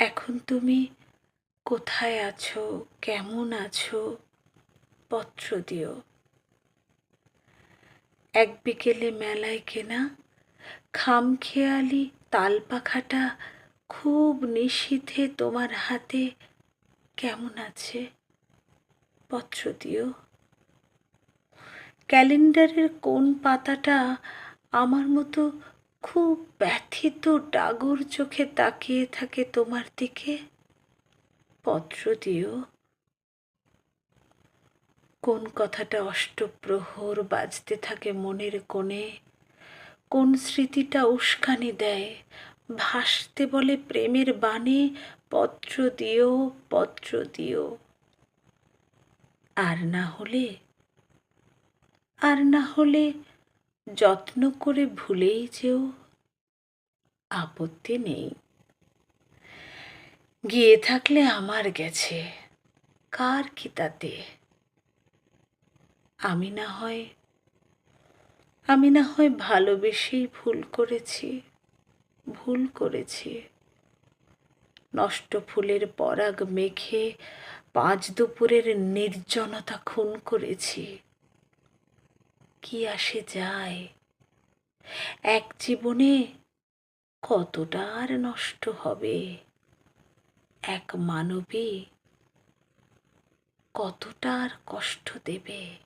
এখন তুমি কোথায় আছো? কেমন আছো? পত্র দিও। এক বিকেলে মেলায় কেনা খামখেয়ালি তালপাখাটা খুব নিশীথে তোমার হাতে কেমন আছে? পত্র দিও। ক্যালেন্ডারের কোন পাতাটা আমার মতো খুব ব্যথিত ডাগর চোখে তাকিয়ে থাকে তোমার দিকে। পত্র দিও। কোন কথাটা অষ্টপ্রহর বাজতে থাকে মনের কোণে? কোন স্মৃতিটা উস্কানি দেয়? ভাসতে বলে প্রেমের বাণে। পত্র দিও পত্র দিও। আর না হলে? আর না হলে যত্ন করে ভুলেই যেও আপত্তি নেই। গিয়ে থাকলে আমার গেছে, কার কি তাতে আমি না হয়, আমি না হয় ভালোবেসেই ভুল করেছি ভুল করেছি। নষ্ট ফুলের পরাগ মেখে পাঁচ দুপুরের নির্জনতা খুন করেছি। কি আসে যায়? এক জীবনে কতটা আর নষ্ট হবে? এক মানবী কতটা আর কষ্ট দেবে?